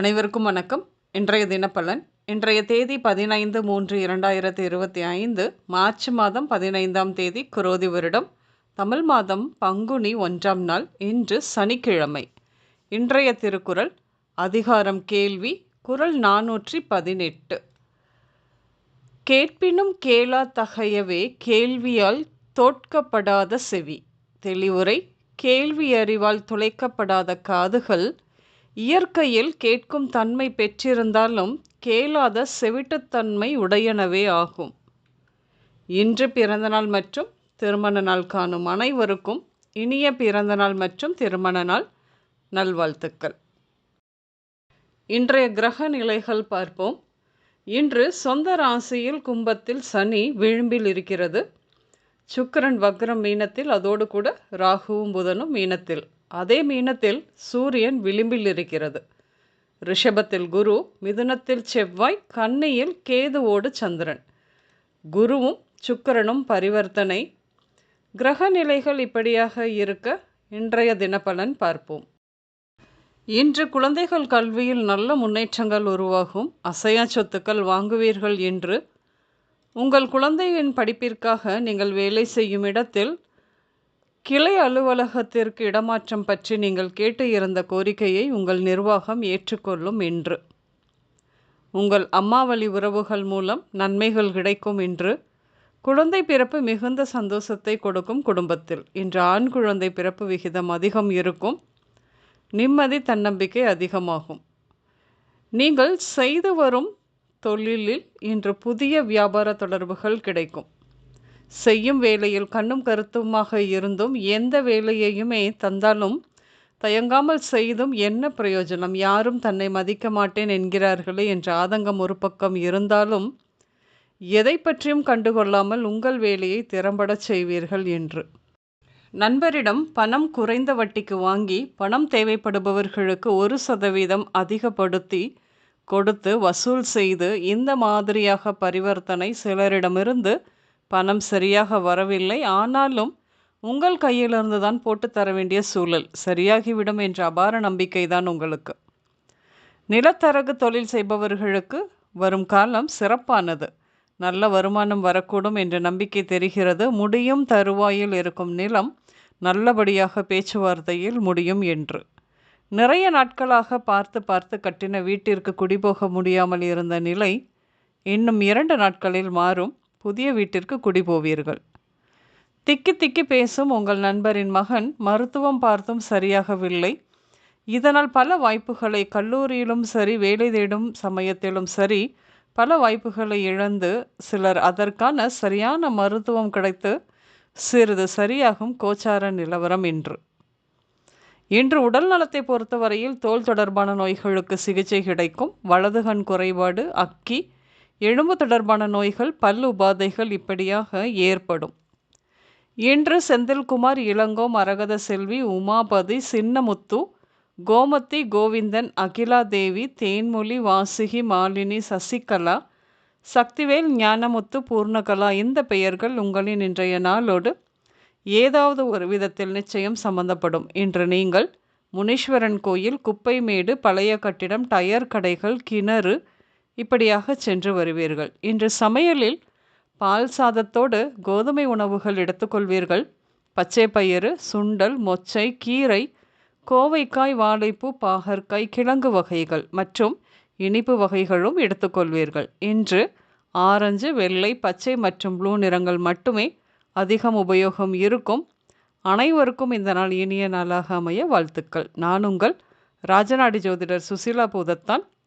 அனைவருக்கும் வணக்கம். இன்றைய தினப்பலன் இன்றைய தேதி பதினைந்து மூன்று இரண்டாயிரத்தி இருபத்தி ஐந்து மார்ச் மாதம் பதினைந்தாம் தேதி குரோதி வருடம். தமிழ் மாதம் பங்குனி ஒன்றாம் நாள் இன்று சனிக்கிழமை. இன்றைய திருக்குறள் அதிகாரம் கேள்வி குரல் நானூற்றி பதினெட்டு. கேட்பினும் கேளா தகையவே கேள்வியால் தோற்கப்படாத செவி. தெளிவுரை கேள்வி அறிவால் துளைக்கப்படாத காதுகள் இயற்கையில் கேட்கும் தன்மை பெற்றிருந்தாலும் கேளாத செவிட்டுத்தன்மை உடையனவே ஆகும். இன்று பிறந்தநாள் மற்றும் திருமண நாள் காணும் அனைவருக்கும் இனிய பிறந்தநாள் மற்றும் திருமண நாள் நல்வாழ்த்துக்கள். இன்றைய கிரக நிலைகள் பார்ப்போம். இன்று சொந்த ராசியில் கும்பத்தில் சனி விழும்பில் இருக்கிறது. சுக்கரன் வக்ரம் மீனத்தில் அதோடு கூட ராகுவும் புதனும் மீனத்தில். அதே மீனத்தில் சூரியன் விளிம்பில் இருக்கிறது ரிஷபத்தில் குரு மிதுனத்தில் செவ்வாய் கன்னியில் கேதுவோடு சந்திரன். குருவும் சுக்கரனும் பரிவர்த்தனை. கிரக நிலைகள் இப்படியாக இருக்க இன்றைய தினப்பலன் பார்ப்போம். இன்று குழந்தைகள் கல்வியில் நல்ல முன்னேற்றங்கள் உருவாகும். அசையா சொத்துக்கள் வாங்குவீர்கள் என்று. உங்கள் குழந்தையின் படிப்பிற்காக நீங்கள் வேலை செய்யும் இடத்தில் கிளை அலுவலகத்திற்கு இடமாற்றம் பற்றி நீங்கள் கேட்டு இருந்த கோரிக்கையை உங்கள் நிர்வாகம் ஏற்றுக்கொள்ளும் என்று உங்கள் அம்மாவளி உறவுகள் மூலம் நன்மைகள் கிடைக்கும் என்று குழந்தை பிறப்பு மிகுந்த சந்தோஷத்தை கொடுக்கும் குடும்பத்தில். இன்று ஆண் குழந்தை பிறப்பு விகிதம் அதிகம் இருக்கும். நிம்மதி தன்னம்பிக்கை அதிகமாகும். நீங்கள் செய்து வரும் தொழிலில் இன்று புதிய வியாபார தொடர்புகள் கிடைக்கும். செய்யும் வேலையில் கண்ணும் கருத்துமாக இருந்தும் எந்த வேலையையுமே தந்தாலும் தயங்காமல் செய்தும் என்ன பிரயோஜனம்? யாரும் தன்னை மதிக்க மாட்டேன் என்கிறார்களே என்ற ஆதங்கம் ஒரு பக்கம் இருந்தாலும் எதை பற்றியும் கண்டுகொள்ளாமல் உங்கள் வேலையை திறம்பட செய்வீர்கள் என்று. நண்பரிடம் பணம் குறைந்த வட்டிக்கு வாங்கி பணம் தேவைப்படுபவர்களுக்கு ஒரு சதவீதம் அதிகப்படுத்தி கொடுத்து வசூல் செய்து இந்த மாதிரியாக பரிவர்த்தனை சிலரிடமிருந்து பணம் சரியாக வரவில்லை. ஆனாலும் உங்கள் கையிலிருந்து தான் போட்டு தர வேண்டிய சூழல். சரியாகிவிடும் என்ற அபார நம்பிக்கை தான் உங்களுக்கு. நிலத்தரகு தொழில் செய்பவர்களுக்கு வரும் காலம் சிறப்பானது. நல்ல வருமானம் வரக்கூடும் என்ற நம்பிக்கை தெரிகிறது. முடியும் தருவாயில் இருக்கும் நிலம் நல்லபடியாக பேச்சுவார்த்தையில் முடியும் என்று. நிறைய நாட்களாக பார்த்து பார்த்து கட்டின வீட்டிற்கு குடிபோக முடியாமல் இருந்த நிலை இன்னும் இரண்டு நாட்களில் மாறும். புதிய வீட்டிற்கு குடிபோவீர்கள். திக்கி திக்கி பேசும் உங்கள் நண்பரின் மகன் மருத்துவம் பார்த்தும் சரியாகவில்லை. இதனால் பல வாய்ப்புகளை கல்லூரியிலும் சரி வேலை தேடும் சமயத்திலும் சரி பல வாய்ப்புகளை இழந்து சிலர் அதற்கான சரியான மருத்துவம் கிடைத்து சிறிது சரியாகும் கோச்சார நிலவரம் இன்று. இன்று உடல் நலத்தை பொறுத்தவரையில் தோல் தொடர்பான நோய்களுக்கு சிகிச்சை கிடைக்கும். வலதுகண் குறைபாடு அக்கி எலும்பு தொடர்பான நோய்கள் பல் உபாதைகள் இப்படியாக ஏற்படும். இன்று செந்தில்குமார் இளங்கோ மரகத செல்வி உமாபதி சின்னமுத்து கோமதி கோவிந்தன் அகிலா தேவி தேன்மொழி வாசுகி மாலினி சசிகலா சக்திவேல் ஞானமுத்து பூர்ணகலா இந்த பெயர்கள் உங்களின் இன்றைய நாளோடு ஏதாவது ஒரு விதத்தில் நிச்சயம் சம்பந்தப்படும். இன்று நீங்கள் முனீஸ்வரன் கோயில் குப்பைமேடு பழைய கட்டிடம் டயர் கடைகள் கிணறு இப்படியாக சென்று வருவீர்கள். இன்று சமையலில் பால் சாதத்தோடு கோதுமை உணவுகள் எடுத்துக்கொள்வீர்கள் பச்சை பயிறு சுண்டல் மொச்சை கீரை கோவைக்காய் வாழைப்பூ பாகற்காய் கிழங்கு வகைகள் மற்றும் இனிப்பு வகைகளும் எடுத்துக்கொள்வீர்கள் இன்று ஆரஞ்சு வெள்ளை பச்சை மற்றும் ப்ளூ நிறங்கள் மட்டுமே அதிகம் உபயோகம் இருக்கும். அனைவருக்கும் இந்த நாள் இனிய நாளாக அமைய வாழ்த்துக்கள். நான் உங்கள் ராஜநாடி ஜோதிடர் சுசீலா பூதத்தான்.